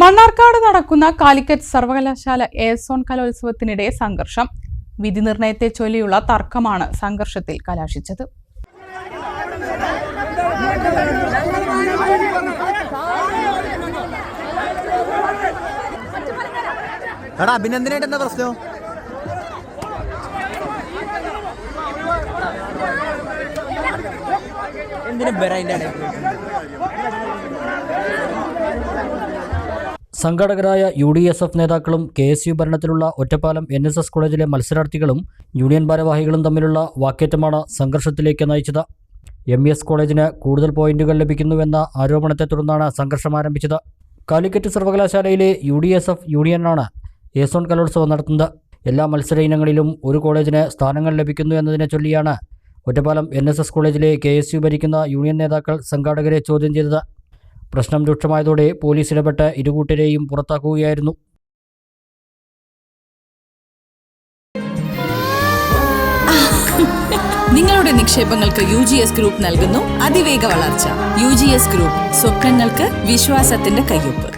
മണ്ണാർക്കാട് നടക്കുന്ന കാലിക്കറ്റ് സർവകലാശാല എയർസോൺ കലോത്സവത്തിനിടെ സംഘർഷം. വിധി നിർണയത്തെ ചൊല്ലിയുള്ള തർക്കമാണ് സംഘർഷത്തിൽ കലാശിച്ചത്. എടാ എന്തിനു സംഘാടകരായ യു ഡി എസ് എഫ് നേതാക്കളും കെ എസ് യു ഭരണത്തിലുള്ള ഒറ്റപ്പാലം എൻ എസ് എസ് കോളേജിലെ മത്സരാർത്ഥികളും യൂണിയൻ ഭാരവാഹികളും തമ്മിലുള്ള വാക്കേറ്റമാണ് സംഘർഷത്തിലേക്ക് നയിച്ചത്. എം എസ് കോളേജിന് കൂടുതൽ പോയിന്റുകൾ ലഭിക്കുന്നുവെന്ന ആരോപണത്തെ തുടർന്നാണ് സംഘർഷം ആരംഭിച്ചത്. കാലിക്കറ്റ് സർവകലാശാലയിലെ യു ഡി എസ് എഫ് യൂണിയനാണ് ഏസോൺ കലോത്സവം നടത്തുന്നത്. എല്ലാ മത്സര ഇനങ്ങളിലും ഒരു കോളേജിന് സ്ഥാനങ്ങൾ ലഭിക്കുന്നു എന്നതിനെ ചൊല്ലിയാണ് ഒറ്റപ്പാലം എൻ എസ് എസ് കോളേജിലെ കെ എസ് യു ഭരിക്കുന്ന യൂണിയൻ നേതാക്കൾ സംഘാടകരെ ചോദ്യം ചെയ്തത്. പ്രശ്നം രൂക്ഷമായതോടെ പോലീസ് ഇടപെട്ട് ഇരുകൂട്ടരെയും പുറത്താക്കുകയായിരുന്നു. നിങ്ങളുടെ നിക്ഷേപങ്ങൾക്ക് യു ജി എസ് ഗ്രൂപ്പ് നൽകുന്നു. അതിവേഗ വളർച്ച. യു ജി എസ് ഗ്രൂപ്പ് സ്വപ്നങ്ങൾക്ക് വിശ്വാസത്തിന്റെ കയ്യൊപ്പ്.